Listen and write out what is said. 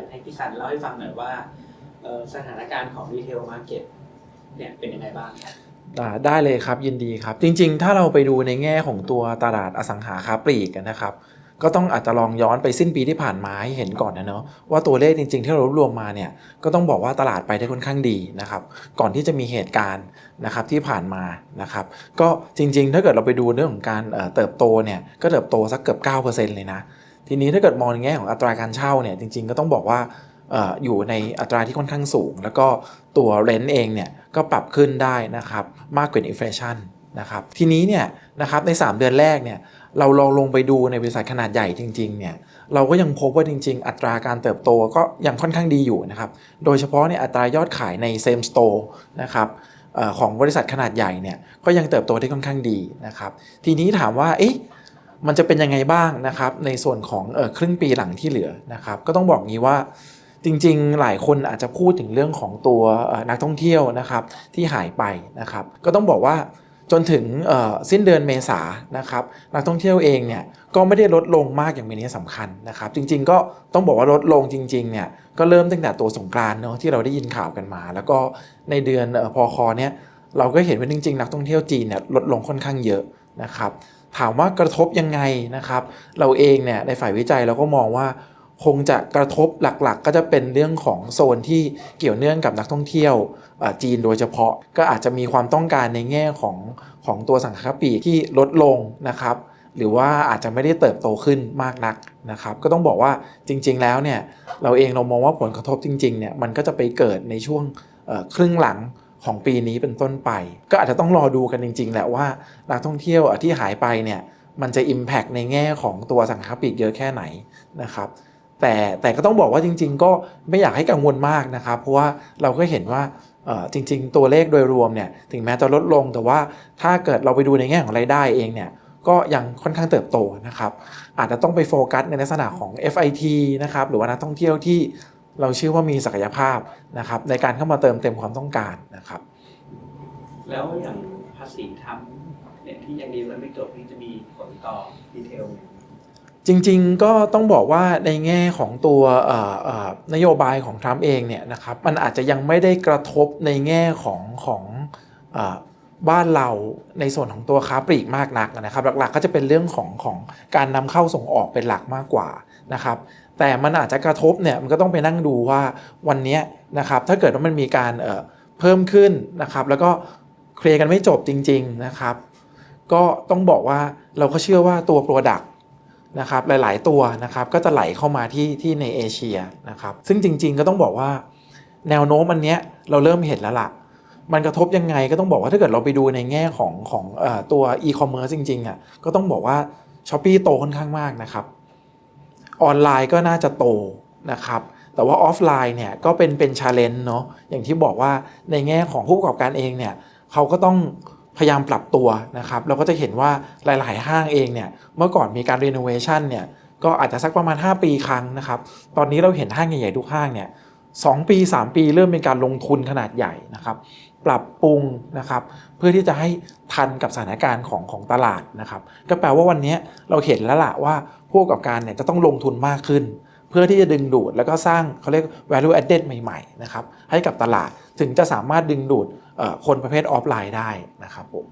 ากให้พี่ซันเล่าให้ฟังหน่อยว่าสถานการณ์ของรีเทลมาร์เก็ตเนี่ยเป็นยังไงบ้างอ่าได้เลยครับยินดีครับ จริงๆ ถ้าเราไปดูในแง่ของตัวตลาดอสังหาค้าปลีกกันนะครับ ก็ต้องอาจจะลองย้อนไปสิ้นปีที่ผ่านมาให้เห็นก่อนนะเนาะว่าตัวเลขจริงๆ ที่เรารวบรวมมาเนี่ยก็ต้องบอกว่าตลาดไปได้ค่อนข้างดีนะครับก่อนที่จะมีเหตุการณ์นะครับที่ผ่านมานะครับก็จริงๆ ถ้าเกิดเราไปดูเรื่องของการเเติบโตเนี่ยก็เติบโตสักเกือบ 9%เลยนะ ทีนี้ถ้าเกิดมองในแง่ของอัตราการเช่าเนี่ยจริง ๆ ก็ต้องบอกว่าอยู่ในอัตราที่ค่อนข้างสูง แล้วก็ตัวเรนต์เองเนี่ยก็ปรับขึ้นได้นะครับมากกว่าอินฟลชันนะครับทีนี้เนี่ยนะครับใน 3 เดือนแรกเนี่ยเราลองลงไปดูในบริษัทขนาดใหญ่จริงๆเนี่ยเราก็ยังพบว่าจริง ๆ อัตราการเติบโตก็ยังค่อนข้างดีอยู่นะครับโดยเฉพาะในอัตรายอดขายในเซมสโตร์นะครับของบริษัทขนาดใหญ่เนี่ยก็ยังเติบโตได้ค่อนข้างดีนะครับทีนี้ถามว่าเอ๊ะ มันจะเป็นยังไงบ้างนะครับในส่วนของเออครึ่งปีหลังที่เหลือนะครับ ก็ต้องบอกงี้ว่าจริงๆ หลายคนอาจจะพูดถึงเรื่องของตัวนักท่องเที่ยวนะครับที่หายไปนะครับ ก็ต้องบอกว่าจนถึงสิ้นเดือนเมษานะครับนักท่องเที่ยวเองเนี่ยก็ไม่ได้ลดลงมากอย่างมีนัยสำคัญนะครับ จริงๆก็ต้องบอกว่าลดลงจริงๆเนี่ยก็เริ่มตั้งแต่ตัวสงกรานเนาะที่เราได้ยินข่าวกันมา แล้วก็ในเดือนออพอคอเนี่ยเราก็เห็นว่าจริงๆ นักท่องเที่ยวจีนเนี่ยลดลงค่อนข้างเยอะนะครับ ถามว่ากระทบยังไงนะครับ เราเองเนี่ยในฝ่ายวิจัยเราก็มองว่าคงจะกระทบหลักๆ ก็จะเป็นเรื่องของโซนที่เกี่ยวเนื่องกับนักท่องเที่ยวจีนโดยเฉพาะก็อาจจะมีความต้องการในแง่ของของตัวสังคปีที่ลดลงนะครับ หรือว่าอาจจะไม่ได้เติบโตขึ้นมากนักนะครับ ก็ต้องบอกว่าจริง ๆ แล้วเนี่ยเราเองเรามองว่าผลกระทบจริงๆเนี่ยมันก็จะไปเกิดในช่วงครึ่งหลัง ของปีนี้เป็นต้นไป ก็อาจจะต้องรอดูกันจริง ๆ แหละว่านักท่องเที่ยวที่หายไปเนี่ยมันจะ Impact ในแง่ของตัวสังคาปลีกเยอะแค่ไหนนะครับแต่แต่ก็ต้องบอกว่าจริง ๆ ก็ไม่อยากให้กังวลมากนะครับ เพราะว่าเราก็เห็นว่าจริง ๆ ตัวเลขโดยรวมเนี่ยถึงแม้จะลดลงแต่ว่าถ้าเกิดเราไปดูในแง่ของรายได้เองเนี่ยก็ยังค่อนข้างเติบโตนะครับ อาจจะต้องไปโฟกัสในลักษณะของ FIT นะครับหรือว่านักท่องเที่ยวที่ เราเชื่อว่ามีศักยภาพนะครับในการเข้ามาเติมเต็มความต้องการนะครับ แล้วอย่างภาษีทำเนี่ยที่ยังดีมันไม่จบนี่จะมีผลต่อดีเทลไหมจริงๆก็ต้องบอกว่าในแง่ของตัวเอ่อเอ่อนโยบายของทรัมป์เองเนี่ยนะครับมันอาจจะยังไม่ได้กระทบในแง่ของของเอ่อ บ้านเราในส่วนของตัวค้าปลีกมากนักนะครับ หลักๆก็จะเป็นเรื่องของของการนำเข้าส่งออกเป็นหลักมากกว่านะครับ แต่มันอาจจะกระทบเนี่ยมันก็ต้องไปนั่งดูว่าวันนี้นะครับถ้าเกิดว่ามันมีการเอ่อเพิ่มขึ้นนะครับ แล้วก็เคลียร์กันไม่จบจริง ๆนะครับ ก็ต้องบอกว่าเราก็เชื่อว่าตัว Product นะครับหลายๆตัวนะครับก็จะไหลเข้ามาที่ที่ในเอเชียนะครับ ซึ่งจริง ๆ ก็ต้องบอกว่า แนวโน้มอันเนี้ยเราเริ่มเห็นแล้วล่ะ มันกระทบยังไงก็ต้องบอกว่าถ้าเกิดเราไปดูในแง่ของของเอ่อตัวอีคอมเมิร์ซจริงๆอะก็ต้องบอกว่า s h อ p e e โตค่อนข้างมากนะครับ ออนไลน์ก็น่าจะโตนะครับแต่ว่าออฟไลน์เนี่ยก็เป็นเป็นชาเลนจ์เนาะอย่างที่บอกว่าในแง่ของผู้ประกอบการเองเนี่ยเขาก็ต้องพยายามปรับตัวนะครับเราก็จะเห็นว่าหลาย ๆ ห้างเองเนี่ยเมื่อก่อนมีการรีโนเวชันเนี่ยก็อาจจะสักประมาณ 5 ปีครั้งนะครับ ตอนนี้เราเห็นห้างใหญ่ ๆ ทุกห้างเนี่ย สองปี 3 ปีเริ่มเป็นการลงทุนขนาดใหญ่นะครับ ปรับปรุงนะครับเพื่อที่จะให้ทันกับสถานการณ์ของของตลาดนะครับก็แปลว่าวันนี้เราเห็นแล้วล่ะว่าผู้ประกอบการเนี่ยจะต้องลงทุนมากขึ้น เพื่อที่จะดึงดูดแล้วก็สร้างเขาเรียก value added ใหม่ๆนะครับให้กับตลาดถึงจะสามารถดึงดูดคนประเภทออฟไลน์ได้นะครับผม